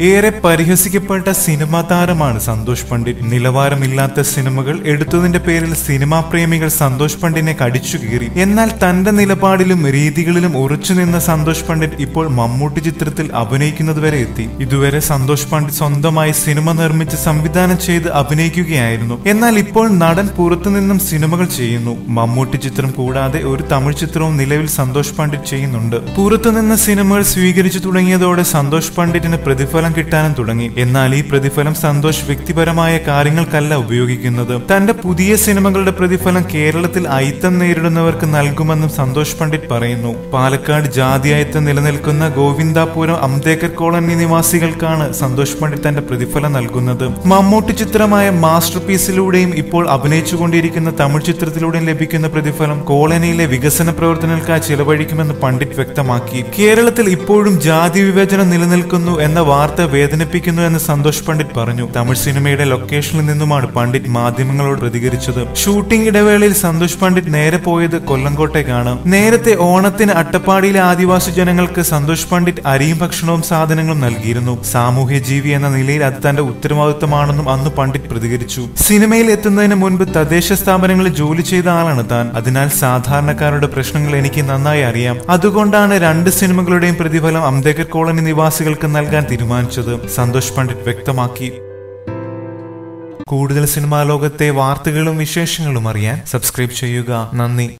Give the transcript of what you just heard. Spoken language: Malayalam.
ഏറെ പരിഹസിക്കപ്പെട്ട സിനിമാ താരമാണ് സന്തോഷ് പണ്ഡിറ്റ്. നിലവാരമില്ലാത്ത സിനിമകൾ എടുത്തതിന്റെ പേരിൽ സിനിമാ പ്രേമികൾ സന്തോഷ് പണ്ഡിറ്റിനെ കടിച്ചു കീറി. എന്നാൽ തന്റെ നിലപാടിലും രീതികളിലും ഉറച്ചുനിന്ന സന്തോഷ് പണ്ഡിറ്റ് ഇപ്പോൾ മമ്മൂട്ടി ചിത്രത്തിൽ അഭിനയിക്കുന്നത് വരെ എത്തി. ഇതുവരെ സന്തോഷ് പണ്ഡിറ്റ് സ്വന്തമായി സിനിമ നിർമ്മിച്ച് സംവിധാനം ചെയ്ത് അഭിനയിക്കുകയായിരുന്നു. എന്നാൽ ഇപ്പോൾ നടൻ പുറത്തുനിന്നും സിനിമകൾ ചെയ്യുന്നു. മമ്മൂട്ടി ചിത്രം കൂടാതെ ഒരു തമിഴ് ചിത്രവും നിലവിൽ സന്തോഷ് പണ്ഡിറ്റ് ചെയ്യുന്നുണ്ട്. പുറത്തുനിന്ന് സിനിമകൾ സ്വീകരിച്ചു തുടങ്ങിയതോടെ സന്തോഷ് പണ്ഡിറ്റിന് പ്രതിഫലം കിട്ടാനും തുടങ്ങി. എന്നാൽ ഈ പ്രതിഫലം സന്തോഷ് വ്യക്തിപരമായ കാര്യങ്ങൾക്കല്ല ഉപയോഗിക്കുന്നത്. തന്റെ പുതിയ സിനിമകളുടെ പ്രതിഫലം കേരളത്തിൽ അയിത്തം നേരിടുന്നവർക്ക് നൽകുമെന്നും സന്തോഷ് പണ്ഡിറ്റ് പറയുന്നു. പാലക്കാട് ജാതി അയിത്തം നിലനിൽക്കുന്ന ഗോവിന്ദാപുരം അംബേദ്കർ കോളനി നിവാസികൾക്കാണ് സന്തോഷ് പണ്ഡിറ്റ് തന്റെ പ്രതിഫലം നൽകുന്നത്. മമ്മൂട്ടി ചിത്രമായ മാസ്റ്റർ പീസിലൂടെയും ഇപ്പോൾ അഭിനയിച്ചുകൊണ്ടിരിക്കുന്ന തമിഴ് ചിത്രത്തിലൂടെയും ലഭിക്കുന്ന പ്രതിഫലം കോളനിയിലെ വികസന പ്രവർത്തനങ്ങൾക്കായി ചിലവഴിക്കുമെന്ന് പണ്ഡിറ്റ് വ്യക്തമാക്കി. കേരളത്തിൽ ഇപ്പോഴും ജാതി വിവേചനം നിലനിൽക്കുന്നു എന്ന വാർത്ത വേദനിപ്പിക്കുന്നു എന്ന് സന്തോഷ് പണ്ഡിറ്റ് പറഞ്ഞു. തമിഴ് സിനിമയുടെ ലൊക്കേഷനിൽ നിന്നുമാണ് പണ്ഡിറ്റ് മാധ്യമങ്ങളോട് പ്രതികരിച്ചത്. ഷൂട്ടിംഗ് ഇടവേളയിൽ സന്തോഷ് പണ്ഡിറ്റ് നേരെ പോയത് കൊല്ലങ്കോട്ടേക്കാണ്. നേരത്തെ ഓണത്തിന് അട്ടപ്പാടിയിലെ ആദിവാസി ജനങ്ങൾക്ക് സന്തോഷ് പണ്ഡിറ്റ് അരിയും ഭക്ഷണവും സാധനങ്ങളും നൽകിയിരുന്നു. സാമൂഹ്യ ജീവി എന്ന നിലയിൽ അത് തന്റെ ഉത്തരവാദിത്തമാണെന്നും അന്ന് പണ്ഡിറ്റ് പ്രതികരിച്ചു. സിനിമയിൽ എത്തുന്നതിന് മുൻപ് തദ്ദേശ സ്ഥാപനങ്ങളിൽ ജോലി ചെയ്ത ആളാണ് താൻ. അതിനാൽ സാധാരണക്കാരുടെ പ്രശ്നങ്ങൾ എനിക്ക് നന്നായി അറിയാം. അതുകൊണ്ടാണ് രണ്ട് സിനിമകളുടെയും പ്രതിഫലം അംബേദ്കർ കോളനി നിവാസികൾക്ക് നൽകാൻ തീരുമാനിച്ചത് സന്തോഷ് പണ്ഡിറ്റ് വ്യക്തമാക്കി. കൂടുതൽ സിനിമാ ലോകത്തെ വാർത്തകളും വിശേഷങ്ങളും അറിയാൻ സബ്സ്ക്രൈബ് ചെയ്യുക. നന്ദി.